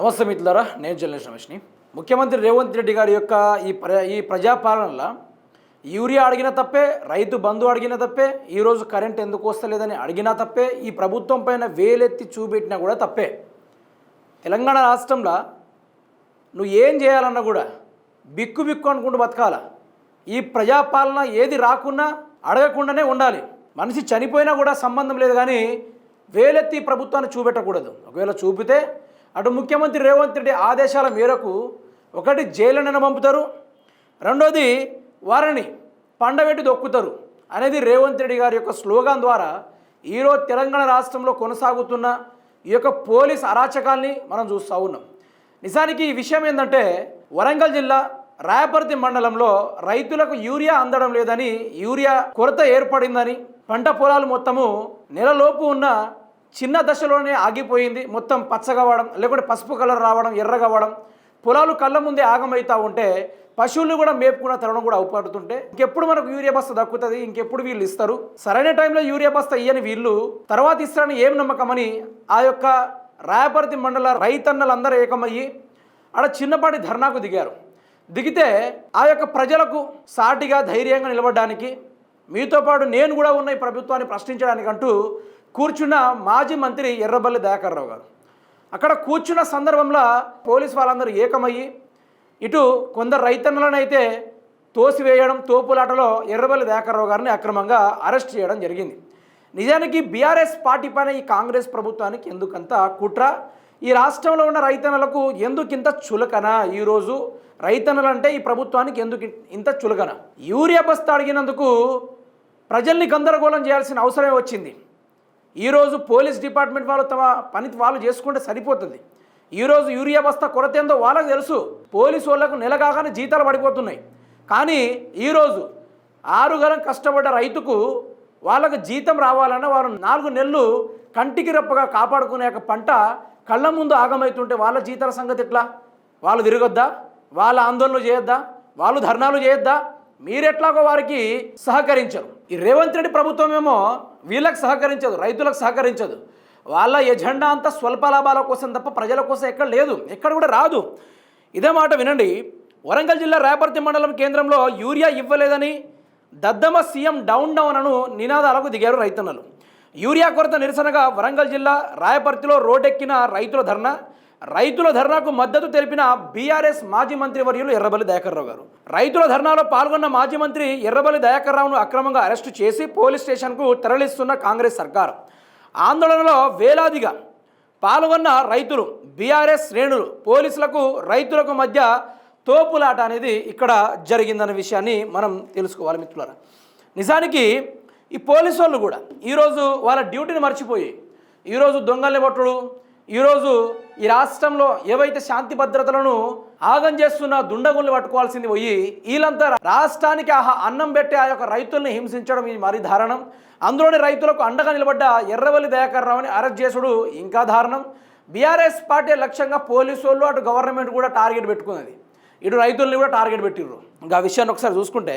నమస్తే మిత్రులారా నేను జర్నలిస్ట్ రమేష్ని. ముఖ్యమంత్రి రేవంత్ రెడ్డి గారి యొక్క ఈ ప్ర ఈ ప్రజాపాలనలో యూరియా అడిగిన తప్పే రైతు బంధు అడిగిన తప్పే ఈరోజు కరెంట్ ఎందుకు వస్తలేదని అడిగినా తప్పే ఈ ప్రభుత్వం పైన వేలెత్తి చూపెట్టినా కూడా తప్పే. తెలంగాణ రాష్ట్రంలో నువ్వు ఏం చేయాలన్నా కూడా బిక్కు బిక్కు అనుకుంటూ బతకాల. ఈ ప్రజాపాలన ఏది రాకున్నా అడగకుండానే ఉండాలి. మనిషి చనిపోయినా కూడా సంబంధం లేదు కానీ వేలెత్తి ప్రభుత్వాన్ని చూపెట్టకూడదు. ఒకవేళ చూపితే అటు ముఖ్యమంత్రి రేవంత్ రెడ్డి ఆదేశాల మేరకు ఒకటి జైలునైనా పంపుతారు రెండోది వారిని పండబెట్టి దొక్కుతారు అనేది రేవంత్ రెడ్డి గారి యొక్క స్లోగాన్ ద్వారా ఈరోజు తెలంగాణ రాష్ట్రంలో కొనసాగుతున్న ఈ యొక్క పోలీస్ అరాచకాల్ని మనం చూస్తూ ఉన్నాం. నిజానికి ఈ విషయం ఏంటంటే వరంగల్ జిల్లా రాయపర్తి మండలంలో రైతులకు యూరియా అందడం లేదని యూరియా కొరత ఏర్పడిందని పంట పొలాలు మొత్తము నెలలోపు ఉన్న చిన్న దశలోనే ఆగిపోయింది. మొత్తం పచ్చగవ్వడం లేకుంటే పసుపు కలర్ రావడం ఎర్రగా పొలాలు కళ్ళ ముందే ఆగమవుతూ ఉంటే పశువులు కూడా మేపుకున్న తరుణం కూడా అవుపడుతుంటే ఇంకెప్పుడు మనకు యూరియా బస్తా దక్కుతుంది ఇంకెప్పుడు వీళ్ళు ఇస్తారు. సరైన టైంలో యూరియా బస్తా ఇయ్యని వీళ్ళు తర్వాత ఇస్తారని ఏం నమ్మకమని ఆ యొక్క రాయపర్తి మండల రైతన్నలందరూ ఏకమయ్యి ఆడ చిన్నపాటి ధర్నాకు దిగారు. దిగితే ఆ యొక్క ప్రజలకు సాటిగా ధైర్యంగా నిలబడడానికి మీతో పాటు నేను కూడా ఉన్న ఈ ప్రభుత్వాన్ని ప్రశ్నించడానికంటూ కూర్చున్న మాజీ మంత్రి ఎర్రబల్లి దయాకర్రావు గారు. అక్కడ కూర్చున్న సందర్భంలో పోలీస్ వాళ్ళందరూ ఏకమయ్యి ఇటు కొందరు రైతన్నలనైతే తోసివేయడం తోపులాటలో ఎర్రబల్లి దయాకర్రావు గారిని అక్రమంగా అరెస్ట్ చేయడం జరిగింది. నిజానికి బీఆర్ఎస్ పార్టీ పైన ఈ కాంగ్రెస్ ప్రభుత్వానికి ఎందుకంత కుట్ర? ఈ రాష్ట్రంలో ఉన్న రైతన్నలకు ఎందుకింత చులకన ఈరోజు? రైతన్నలంటే ఈ ప్రభుత్వానికి ఎందుకు ఇంత చులకన? యూరియా బస్తా అడిగినందుకు ప్రజల్ని గందరగోళం చేయాల్సిన అవసరమే వచ్చింది. ఈరోజు పోలీస్ డిపార్ట్మెంట్ వాళ్ళు తమ పని వాళ్ళు చేసుకుంటే సరిపోతుంది. ఈరోజు యూరియా బస్తా కొరత ఏందో వాళ్ళకు తెలుసు. పోలీసు వాళ్ళకు నెల కాగానే జీతాలు పడిపోతున్నాయి. కానీ ఈరోజు ఆరుగలం కష్టపడ్డ రైతుకు వాళ్ళకు జీతం రావాలన్న వారు నాలుగు నెలలు కంటికి రెప్పగా కాపాడుకునే యొక్క పంట కళ్ళ ముందు ఆగమవుతుంటే వాళ్ళ జీతాల సంగతి ఎట్లా? వాళ్ళు తిరగొద్దా? వాళ్ళ ఆందోళనలు చేయొద్దా? వాళ్ళు ధర్నాలు చేయొద్దా? మీరెట్లాగో వారికి సహకరించరు. ఈ రేవంత్ రెడ్డి ప్రభుత్వం ఏమో వీళ్ళకి సహకరించదు రైతులకు సహకరించదు. వాళ్ళ ఎజెండా అంతా స్వల్ప లాభాల కోసం తప్ప ప్రజల కోసం ఎక్కడ లేదు ఎక్కడ కూడా రాదు. ఇదే మాట వినండి. వరంగల్ జిల్లా రేపర్తి మండలం కేంద్రంలో యూరియా ఇవ్వలేదని దద్దమ్మ సీఎం డౌన్ డౌన్ అను నినాదాలకు దిగారు రైతన్నలు. యూరియా కొరత నిరసనగా వరంగల్ జిల్లా రాయపర్తిలో రోడ్డెక్కిన రైతుల ధర్నా రైతుల ధర్నాకు మద్దతు తెలిపిన బీఆర్ఎస్ మాజీ మంత్రి వర్యులు ఎర్రబల్లి దయాకర్రావు గారు. రైతుల ధర్నాలో పాల్గొన్న మాజీ మంత్రి ఎర్రబల్లి దయాకర్రావును అక్రమంగా అరెస్టు చేసి పోలీస్ స్టేషన్కు తరలిస్తున్న కాంగ్రెస్ సర్కారు. ఆందోళనలో వేలాదిగా పాల్గొన్న రైతులు బీఆర్ఎస్ శ్రేణులు పోలీసులకు రైతులకు మధ్య తోపులాట అనేది ఇక్కడ జరిగిందన్న విషయాన్ని మనం తెలుసుకోవాలి మిత్రులారా. నిజానికి ఈ పోలీసు వాళ్ళు కూడా ఈరోజు వాళ్ళ డ్యూటీని మర్చిపోయి ఈరోజు దొంగల్ని పట్టుడు ఈరోజు ఈ రాష్ట్రంలో ఏవైతే శాంతి భద్రతలను ఆగం చేస్తున్న దుండగుల్ని పట్టుకోవాల్సింది పోయి వీళ్ళంతా రాష్ట్రానికి ఆహా అన్నం పెట్టే ఆ యొక్క రైతుల్ని హింసించడం ఇది మరీ దారుణం అందులోని రైతులకు అండగా నిలబడ్డ ఎర్రవల్లి దయాకర్ రావుని అరెస్ట్ చేసుడు ఇంకా దారుణం. బీఆర్ఎస్ పార్టీ లక్ష్యంగా పోలీసు వాళ్ళు అటు గవర్నమెంట్ కూడా టార్గెట్ పెట్టుకున్నది. ఇటు రైతుల్ని కూడా టార్గెట్ పెట్టిర్రు. ఇంకా ఆ విషయాన్ని ఒకసారి చూసుకుంటే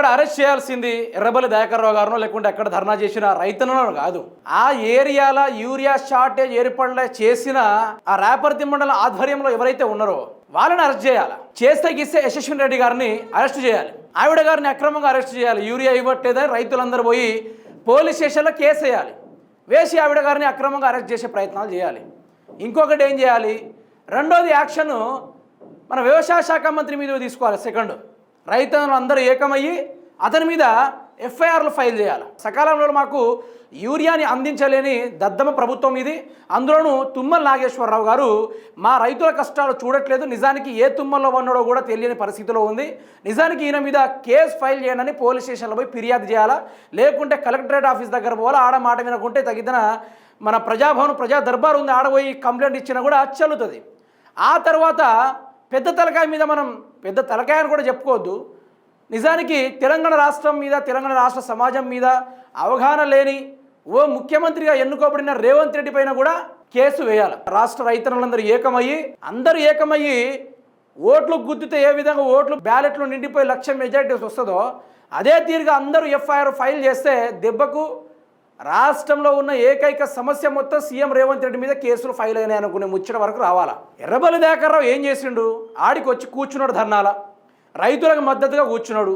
ఇక్కడ అరెస్ట్ చేయాల్సింది ఎర్రబల్లి దయాకర్రావు గారునో లేకుంటే ఎక్కడ ధర్నా చేసిన రైతులను కాదు. ఆ ఏరియాల యూరియా షార్టేజ్ ఏర్పడలే చేసిన ఆ రాపర్తి మండల ఆధ్వర్యంలో ఎవరైతే ఉన్నారో వాళ్ళని అరెస్ట్ చేయాలి? చేస్తే గిస్తే యశస్విని రెడ్డి గారిని అరెస్ట్ చేయాలి. ఆవిడ గారిని అక్రమంగా అరెస్ట్ చేయాలి. యూరియా ఇవ్వట్లేదని రైతులందరూ పోయి పోలీస్ స్టేషన్లో కేసు వేయాలి. వేసి ఆవిడ గారిని అక్రమంగా అరెస్ట్ చేసే ప్రయత్నాలు చేయాలి. ఇంకొకటి ఏం చేయాలి? రెండోది యాక్షన్ మన వ్యవసాయ శాఖ మంత్రి మీద తీసుకోవాలి సెకండ్. రైతులు అందరూ ఏకమయ్యి అతని మీద ఎఫ్ఐఆర్లు ఫైల్ చేయాలి. సకాలంలో మాకు యూరియాని అందించలేని దద్దమ్మ ప్రభుత్వం ఇది. అందులోనూ తుమ్మల నాగేశ్వరరావు గారు మా రైతుల కష్టాలు చూడట్లేదు. నిజానికి ఏ తుమ్మల్లో ఉన్నాడో కూడా తెలియని పరిస్థితిలో ఉంది. నిజానికి ఈయన మీద కేసు ఫైల్ చేయనని పోలీస్ స్టేషన్లో పోయి ఫిర్యాదు చేయాలా? లేకుంటే కలెక్టరేట్ ఆఫీస్ దగ్గర పోవాలా? ఆడ మాట వినకుంటే తగిన మన ప్రజాభవన్ ప్రజా దర్బార్ ఉంది. ఆడపోయి కంప్లైంట్ ఇచ్చినా కూడా చల్లుతుంది ఆ తర్వాత పెద్ద తలకాయ మీద మనం పెద్ద తలకాయ అని కూడా చెప్పుకోవద్దు. నిజానికి తెలంగాణ రాష్ట్రం మీద తెలంగాణ రాష్ట్ర సమాజం మీద అవగాహన లేని ఓ ముఖ్యమంత్రిగా ఎన్నుకోబడిన రేవంత్ రెడ్డి పైన కూడా కేసు వేయాలి. రాష్ట్ర రైతన్నులందరూ ఏకమయ్యి అందరూ ఏకమయ్యి ఓట్లు గుద్దితే ఏ విధంగా ఓట్లు బ్యాలెట్లు నిండిపోయి లక్ష మెజారిటీస్ వస్తుందో అదే తీరుగా అందరూ ఎఫ్ఐఆర్ ఫైల్ చేస్తే దెబ్బకు రాష్ట్రంలో ఉన్న ఏకైక సమస్య మొత్తం సీఎం రేవంత్ రెడ్డి మీద కేసులు ఫైల్ అయినాయి అనుకునే ముచ్చట వరకు రావాలా? ఎర్రబల్లి దాకర్రావు ఏం చేసిండు? ఆడికి వచ్చి కూర్చున్నాడు ధర్నాల. రైతులకు మద్దతుగా కూర్చున్నాడు.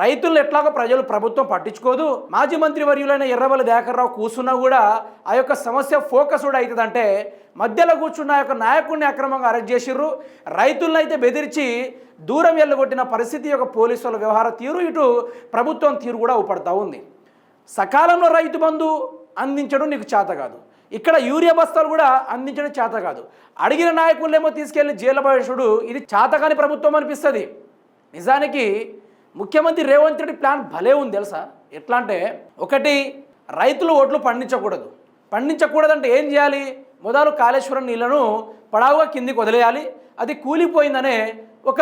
రైతులను ఎట్లాగో ప్రజలు ప్రభుత్వం పట్టించుకోదు. మాజీ మంత్రి వర్యులైన ఎర్రబల్లి దయాకర్రావు కూర్చున్నా కూడా ఆ యొక్క సమస్య ఫోకస్ కూడా అవుతుందంటే మధ్యలో కూర్చున్న ఆ యొక్క నాయకుడిని అక్రమంగా అరెస్ట్ చేసిర్రు. రైతులను అయితే బెదిరించి దూరం వెళ్ళగొట్టిన పరిస్థితి యొక్క పోలీసుల వ్యవహార తీరు ఇటు ప్రభుత్వం తీరు కూడా ఊపడతా ఉంది. సకాలంలో రైతు బంధు అందించడం నీకు చేత కాదు. ఇక్కడ యూరియా బస్తాలు కూడా అందించడం చేత కాదు. అడిగిన నాయకులేమో తీసుకెళ్ళి జైలు ఇది చేతకాని ప్రభుత్వం అనిపిస్తుంది. నిజానికి ముఖ్యమంత్రి రేవంత్ రెడ్డి ప్లాన్ భలే ఉంది తెలుసా? ఎట్లా అంటే ఒకటి రైతులు ఓట్లు పండించకూడదు. పండించకూడదంటే ఏం చేయాలి? మొదలు కాళేశ్వరం నీళ్ళను పడావుగా కిందికి వదిలేయాలి. అది కూలిపోయిందనే ఒక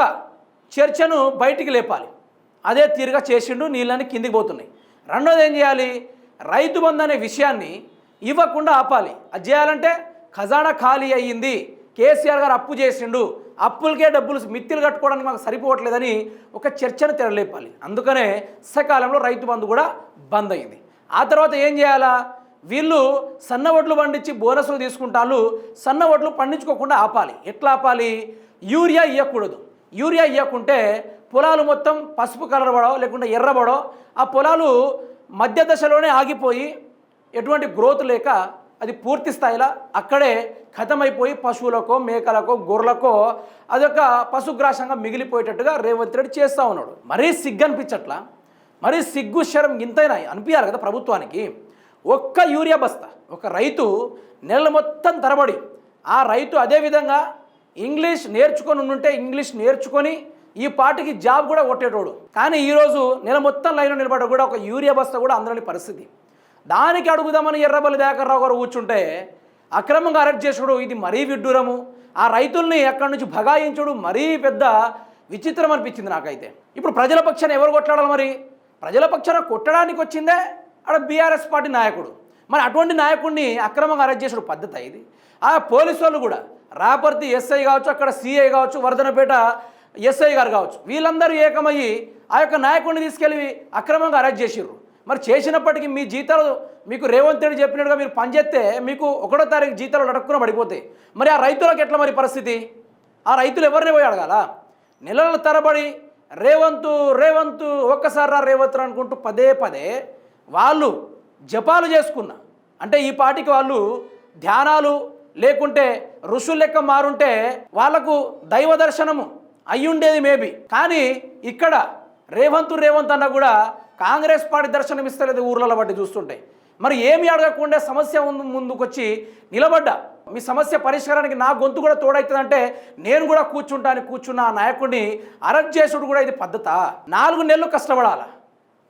చర్చను బయటికి లేపాలి. అదే తీరుగా చేసిండు నీళ్ళని కిందికి పోతున్నాయి. రెండోది ఏం చేయాలి? రైతు బంధు అనే విషయాన్ని ఇవ్వకుండా ఆపాలి. అది చేయాలంటే ఖజానా ఖాళీ అయ్యింది. కేసీఆర్ గారు అప్పు చేసిండు. అప్పులకే డబ్బులు మిత్తిలు కట్టుకోవడానికి మాకు సరిపోవట్లేదని ఒక చర్చను తెరలేపాలి. అందుకనే సకాలంలో రైతు బంధు కూడా బంద్ అయింది. ఆ తర్వాత ఏం చేయాలా? వీళ్ళు సన్న వడ్లు పండించి బోనస్లు తీసుకుంటారు సన్న వడ్లు పండించుకోకుండా ఆపాలి. ఎట్లా ఆపాలి? యూరియా ఇవ్వకూడదు యూరియా ఇవ్వకుంటే పొలాలు మొత్తం పసుపు కలర్ పడో లేకుంటే ఎర్రబడో ఆ పొలాలు మధ్య దశలోనే ఆగిపోయి ఎటువంటి గ్రోత్ లేక అది పూర్తి స్థాయిలో అక్కడే ఖతమైపోయి పశువులకో మేకలకో గొర్రెలకో అదొక పశుగ్రాసంగా మిగిలిపోయేటట్టుగా రేవంత్ రెడ్డి చేస్తూ ఉన్నాడు. మరీ సిగ్గు అనిపించట్లా? మరీ సిగ్గు శరం ఇంతైనా అనిపించాలి కదా ప్రభుత్వానికి? ఒక్క యూరియా బస్తా ఒక రైతు నెల మొత్తం తరబడి. ఆ రైతు అదేవిధంగా ఇంగ్లీష్ నేర్చుకొని ఉంటే ఇంగ్లీష్ నేర్చుకొని ఈ పాటికి జాబ్ కూడా కొట్టేటోడు. కానీ ఈరోజు నెల మొత్తం లైన్లో నిలబడ్డ కూడా ఒక యూరియా బస్తా కూడా అందరని పరిస్థితి. దానికి అడుగుదామని ఎర్రబల్లి దయాకర్రావు గారు కూర్చుంటే అక్రమంగా అరెస్ట్ చేసుడు ఇది మరీ విడ్డూరము. ఆ రైతుల్ని ఎక్కడి నుంచి భగాయించడు? మరీ పెద్ద విచిత్రం అనిపించింది నాకైతే. ఇప్పుడు ప్రజల పక్షాన ఎవరు కొట్లాడాలి మరి? ప్రజల పక్షాన కొట్టడానికి వచ్చిందే అక్కడ బీఆర్ఎస్ పార్టీ నాయకుడు. మరి అటువంటి నాయకుడిని అక్రమంగా అరెస్ట్ చేసుడు పద్ధతి ఇది. ఆ పోలీసు వాళ్ళు కూడా రాపర్తి ఎస్ఐ కావచ్చు అక్కడ సిఐ కావచ్చు వర్ధనపేట ఎస్ఐ గారు కావచ్చు వీళ్ళందరూ ఏకమయ్యి ఆ యొక్క నాయకుడిని తీసుకెళ్ళి అక్రమంగా అరెస్ట్ చేసిర్రు. మరి చేసినప్పటికీ మీ జీతాలు మీకు రేవంత్ రెడ్డి చెప్పినట్టుగా మీరు పనిచేస్తే మీకు ఒకటో తారీఖు జీతాలు అడక్కున పడిపోతాయి. మరి ఆ రైతులకు ఎట్లా మరి పరిస్థితి? ఆ రైతులు ఎవరిని పోయి అడగాల? నెలల తరబడి రేవంతు రేవంతు ఒక్కసారి రా రేవంత్ అనుకుంటూ పదే పదే వాళ్ళు జపాలు చేసుకున్న అంటే ఈ పాటికి వాళ్ళు ధ్యానాలు లేకుంటే ఋషులు లెక్క మారుంటే వాళ్ళకు దైవ దర్శనము అయ్యుండేది మేబీ కానీ ఇక్కడ రేవంత్ రేవంత్ అన్న కూడా కాంగ్రెస్ పార్టీ దర్శనం ఇస్తలేదు ఊర్లలో బట్టి చూస్తుంటే. మరి ఏమి అడగకుండా సమస్య ముందుకొచ్చి నిలబడ్డా. మీ సమస్య పరిష్కారానికి నా గొంతు కూడా తోడవుతుందంటే నేను కూడా కూర్చుంటాను కూర్చున్న ఆ నాయకుడిని అరెస్ట్ చేసుడు కూడా ఇది పద్ధత? నాలుగు నెలలు కష్టపడాలా?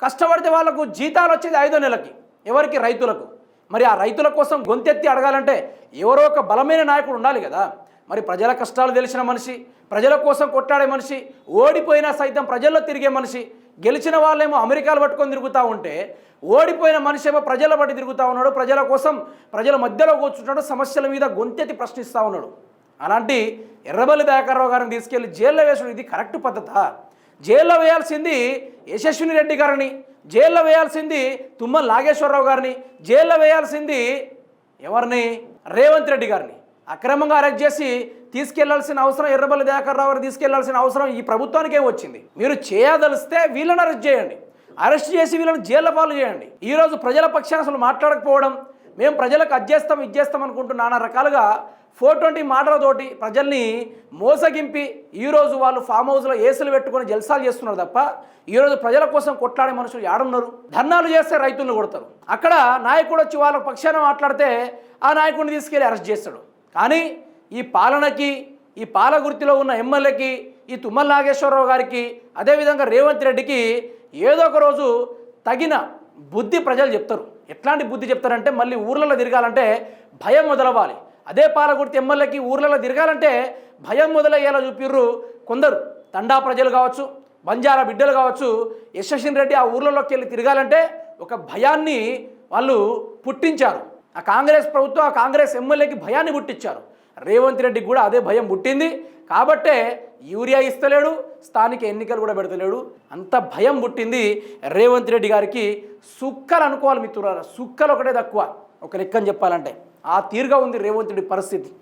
కష్టపడితే వాళ్ళకు జీతాలు వచ్చేది ఐదో నెలకి ఎవరికి? రైతులకు. మరి ఆ రైతుల కోసం గొంతెత్తి అడగాలంటే ఎవరో ఒక బలమైన నాయకుడు ఉండాలి కదా. మరి ప్రజల కష్టాలు తెలిసిన మనిషి ప్రజల కోసం కొట్టాడే మనిషి ఓడిపోయినా సైతం ప్రజల్లో తిరిగే మనిషి గెలిచిన వాళ్ళేమో అమెరికాలు పట్టుకొని తిరుగుతూ ఉంటే ఓడిపోయిన మనిషి ఏమో ప్రజల బట్టి తిరుగుతూ ఉన్నాడు ప్రజల కోసం ప్రజల మధ్యలో కూర్చుంటాడు సమస్యల మీద గొంతెత్తి ప్రశ్నిస్తూ ఉన్నాడు. అలాంటి ఎర్రబల్లి దయాకర్రావు గారిని తీసుకెళ్ళి జైల్లో వేసడం ఇది కరెక్ట్ పద్ధత? జైల్లో వేయాల్సింది యశస్విని రెడ్డి గారిని జైల్లో వేయాల్సింది తుమ్మల నాగేశ్వరరావు గారిని జైల్లో వేయాల్సింది ఎవరిని? రేవంత్ రెడ్డి గారిని. అక్రమంగా అరెస్ట్ చేసి తీసుకెళ్ళాల్సిన అవసరం ఎర్రబల్లి దయాకర్రావు గారు తీసుకెళ్ళాల్సిన అవసరం ఈ ప్రభుత్వానికే వచ్చింది? మీరు చేయదలిస్తే వీళ్ళని అరెస్ట్ చేయండి. అరెస్ట్ చేసి వీళ్ళని జైల్లో పాలు చేయండి. ఈరోజు ప్రజల పక్షాన అసలు మాట్లాడకపోవడం మేము ప్రజలకు అధ్యేస్తాం ఇచ్చేస్తాం అనుకుంటూ నానా రకాలుగా ఫోర్ ట్వంటీ మాటలతోటి ప్రజల్ని మోసగింపి ఈరోజు వాళ్ళు ఫామ్ హౌస్లో ఏసులు పెట్టుకొని జల్సాలు చేస్తున్నారు తప్ప ఈరోజు ప్రజల కోసం కొట్లాడే మనుషులు ఏడున్నారు ధర్నాలు చేస్తే రైతులను కొడతారు. అక్కడ నాయకుడు వచ్చి వాళ్ళ పక్షాన మాట్లాడితే ఆ నాయకుడిని తీసుకెళ్ళి అరెస్ట్ చేస్తాడు. కానీ ఈ పాలనకి ఈ పాలగుర్తిలో ఉన్న ఎమ్మెల్యేకి ఈ తుమ్మల నాగేశ్వరరావు గారికి అదేవిధంగా రేవంత్ రెడ్డికి ఏదో ఒక రోజు తగిన బుద్ధి ప్రజలు చెప్తారు. ఎట్లాంటి బుద్ధి చెప్తారంటే మళ్ళీ ఊర్లలో తిరగాలంటే భయం మొదలవ్వాలి. అదే పాలగుర్తి ఎమ్మెల్యేకి ఊర్లలో తిరగాలంటే భయం మొదలయ్యేలా చూపిర్రు కొందరు. తండా ప్రజలు కావచ్చు బంజారా బిడ్డలు కావచ్చు యశస్విన్ రెడ్డి ఆ ఊర్లలోకి వెళ్ళి తిరగాలంటే ఒక భయాన్ని వాళ్ళు పుట్టించారు. ఆ కాంగ్రెస్ ప్రభుత్వం ఆ కాంగ్రెస్ ఎమ్మెల్యేకి భయాన్ని పుట్టించారు. రేవంత్ రెడ్డికి కూడా అదే భయం పుట్టింది. కాబట్టే యూరియా ఇస్తలేడు స్థానిక ఎన్నికలు కూడా పెడతలేడు. అంత భయం పుట్టింది రేవంత్ రెడ్డి గారికి. సుక్కలు అనుకోవాలి మిత్రులారా సుక్కలు ఒకటే తక్కువ. ఒక లెక్కని చెప్పాలంటే. ఆ తీరుగా ఉంది రేవంత్ రెడ్డి పరిస్థితి.